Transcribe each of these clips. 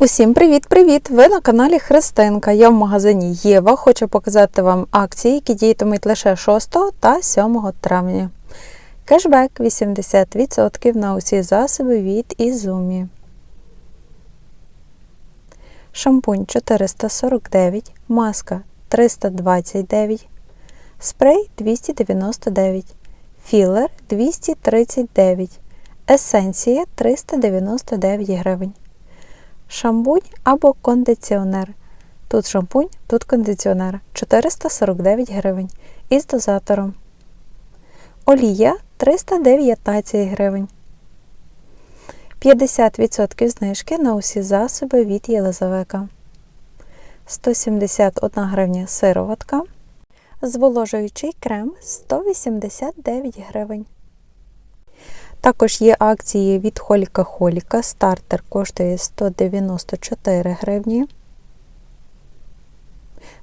Усім привіт-привіт! Ви на каналі Христинка. Я в магазині Єва. Хочу показати вам акції, які діятимуть лише 6 та 7 травня. Кешбек 80% на усі засоби від Ізумі. Шампунь 449, маска 329, спрей 299, філер 239, есенція 399 гривень. Шампунь або кондиціонер. Тут шампунь, тут кондиціонер 449 гривень із дозатором. Олія 319 гривень. 50% знижки на усі засоби від Єлизавека. 171 гривня сироватка. Зволожуючий крем 189 гривень. Також є акції від Холіка Холіка. Стартер коштує 194 гривні.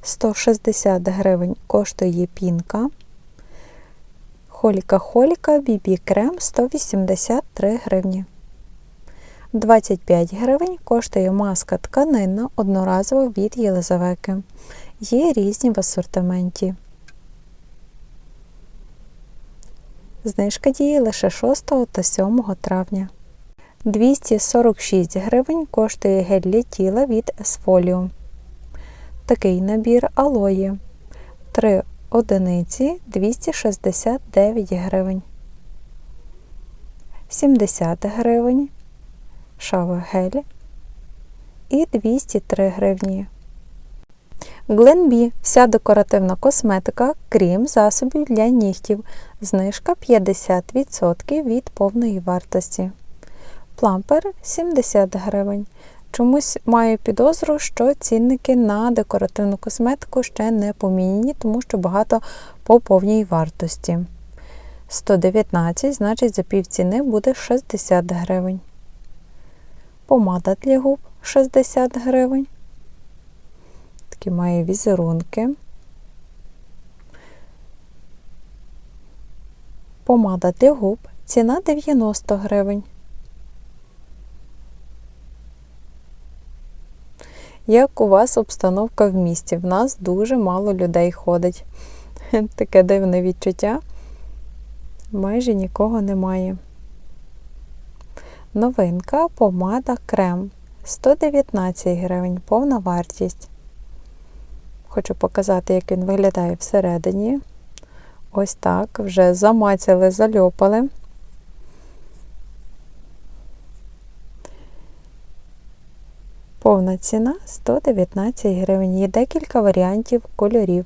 160 гривень коштує пінка. Холіка Холіка Бібі Крем 183 гривні. 25 гривень коштує маска тканинна одноразова від Єлизавети. Є різні в асортименті. Знижка діє лише 6 та 7 травня. 246 гривень коштує гель для тіла від Esfolium. Такий набір алої. 3 одиниці 269 гривень. 70 гривень. Шава гель. І 203 гривні. Гленбі вся декоративна косметика, крім засобів для нігтів. Знижка 50% від повної вартості. Плампер 70 гривень. Чомусь маю підозру, що цінники на декоративну косметику ще не поміняні, тому що багато по повній вартості. 119, значить, за півціни буде 60 гривень. Помада для губ 60 гривень. Такі має візерунки. Помада для губ. Ціна 90 гривень. Як у вас обстановка в місті? В нас дуже мало людей ходить. Таке дивне відчуття. Майже нікого немає. Новинка помада крем 119 гривень, повна вартість. Хочу показати, як він виглядає всередині. Ось так, вже замацяли, зальопали. Повна ціна 119 гривень. Є декілька варіантів кольорів.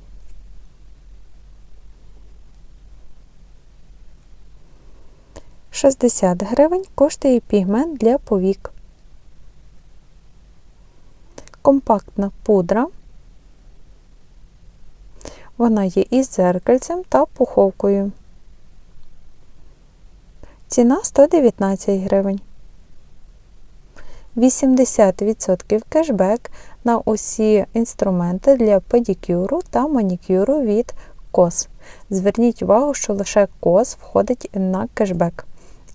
Шістдесят гривень коштує пігмент для повік. Компактна пудра. Вона є із дзеркальцем та пуховкою. Ціна 119 гривень. 80% кешбек на усі інструменти для педикюру та манікюру від COS. Зверніть увагу, що лише COS входить на кешбек.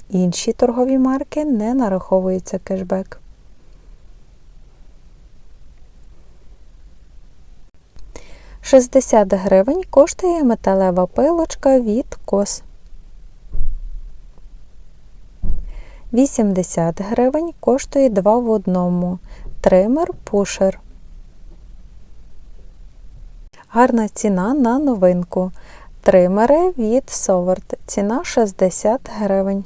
Інші торгові марки не нараховується кешбек. 60 гривень коштує металева пилочка від кос. 80 гривень коштує 2 в одному. Тример пушер. Гарна ціна на новинку. Тримери від Соварт. Ціна 60 гривень.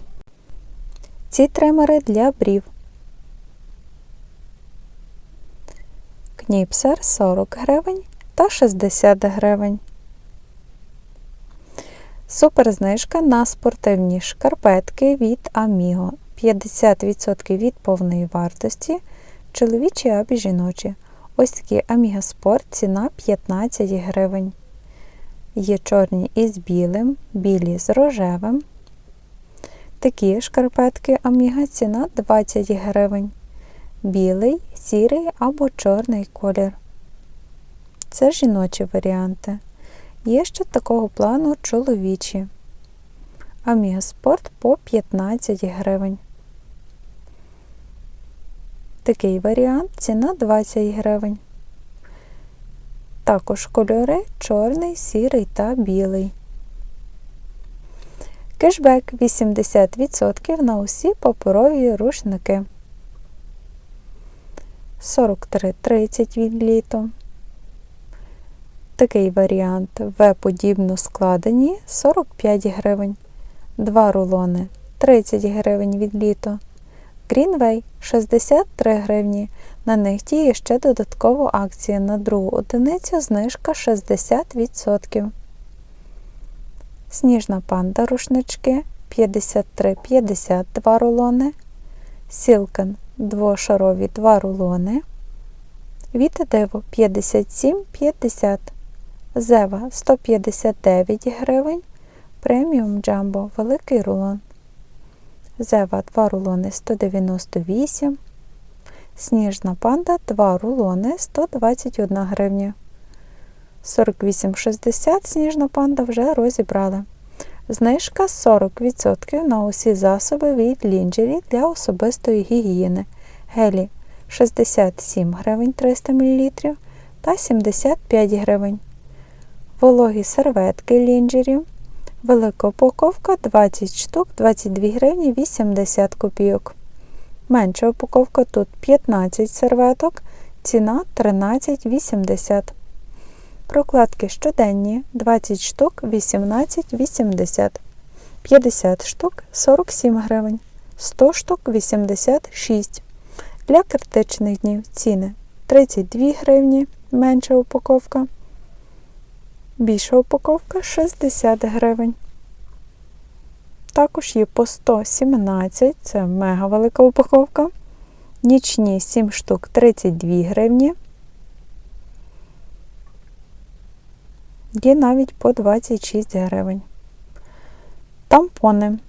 Ці тримери для брів. Кніпсер 40 гривень та 60 гривень. Суперзнижка на спортивні шкарпетки від Amigo. 50% від повної вартості, чоловічі або жіночі. Ось такі Amiga Sport ціна 15 гривень. Є чорні із білим, білі з рожевим. Такі шкарпетки Amiga ціна 20 гривень. Білий, сірий або чорний колір. Це жіночі варіанти. Є ще такого плану чоловічі. Аміга Спорт по 15 гривень. такий варіант ціна 20 гривень. Також кольори чорний, сірий та білий. Кешбек 80% на усі паперові рушники. 43,30 від літо. Такий варіант В подібно складені 45 гривень. Два рулони 30 гривень від літо. Greenway 63 гривні. На них діє ще додаткова акція на другу одиницю знижка 60%. Сніжна панда рушнички 53,50 2 рулони. Сілкен двошарові 2 рулони. Віта Диво 57,50. Зева 159 гривень. Преміум Джамбо великий рулон. Зева 2 рулони 198. Сніжна панда 2 рулони 121 гривня. 48,60 сніжна панда вже розібрали. Знижка 40% на усі засоби від лінджері для особистої гігієни. Гелі 67 гривень 300 мл та 75 гривень. Вологі серветки лінджері. Велика упаковка 20 штук 22 гривні 80 копійок. Менша упаковка тут 15 серветок, ціна 13,80. Прокладки щоденні 20 штук 18,80. 50 штук 47 гривень. 100 штук 86. Для критичних днів ціни 32 гривні менша упаковка. Більша упаковка 60 гривень. Також є по 117, це мега велика упаковка. Нічні 7 штук 32 гривні. Є навіть по 26 гривень. Тампони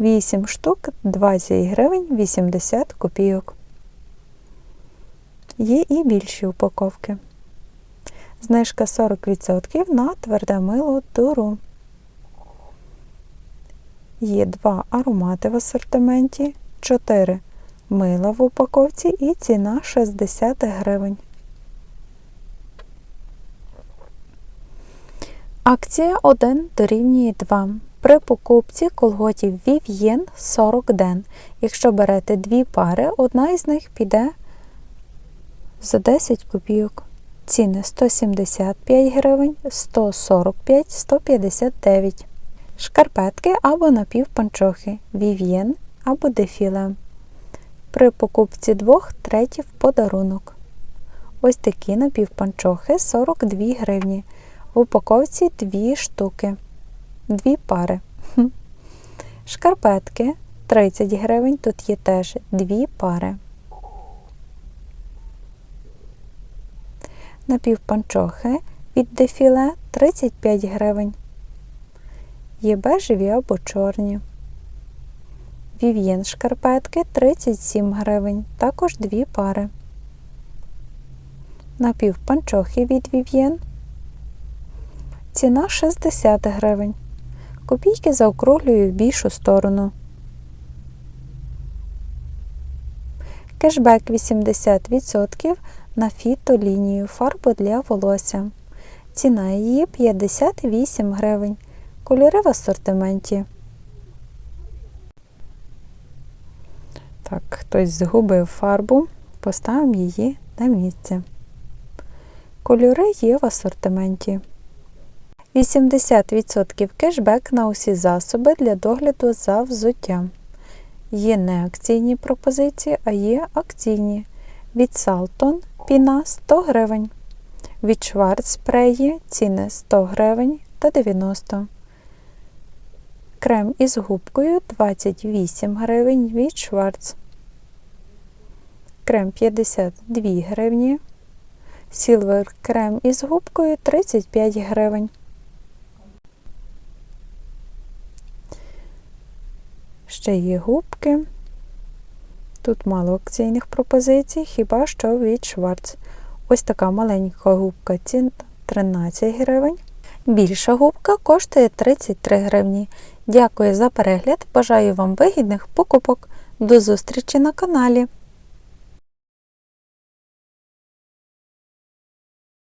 8 штук 20 гривень 80 копійок. Є і більші упаковки. Знижка 40% на тверде мило дуру. Є два аромати в асортименті, 4 мила в упаковці і ціна 60 гривень. Акція 1 дорівнює 2. При покупці колготів Vivien 40 ден. Якщо берете дві пари, одна із них піде за 10 копійок. Ціни 175 гривень, 145, 159. Шкарпетки або напівпанчохи Vivien або дефіле. При покупці двох треті в подарунок. Ось такі напівпанчохи 42 гривні. В упаковці дві штуки, дві пари. Шкарпетки 30 гривень, тут є теж дві пари. Напівпанчохи від дефіле 35 гривень. Є бежеві або чорні. Вів'єн шкарпетки 37 гривень, також дві пари. Напівпанчохи від Вів'єн. Ціна 60 гривень. Копійки заокруглюю в більшу сторону. Кешбек 80% на фітолінію фарбу для волосся. Ціна її 58 гривень. Кольори в асортименті. Так, хтось згубив фарбу, поставимо її на місце. Кольори є в асортименті. 80% кешбек на усі засоби для догляду за взуттям. Є не акційні пропозиції, а є акційні. Від Салтон піна 100 гривень. Від Шварц спреї ціни 100 гривень та 90 Крем із губкою 28 гривень від Шварц. Крем 52 гривні. Сілвер крем із губкою 35 гривень. Ще є губки. Тут мало акційних пропозицій, хіба що від Шварц. Ось така маленька губка цін 13 гривень. Більша губка коштує 33 гривні. Дякую за перегляд. Бажаю вам вигідних покупок. До зустрічі на каналі!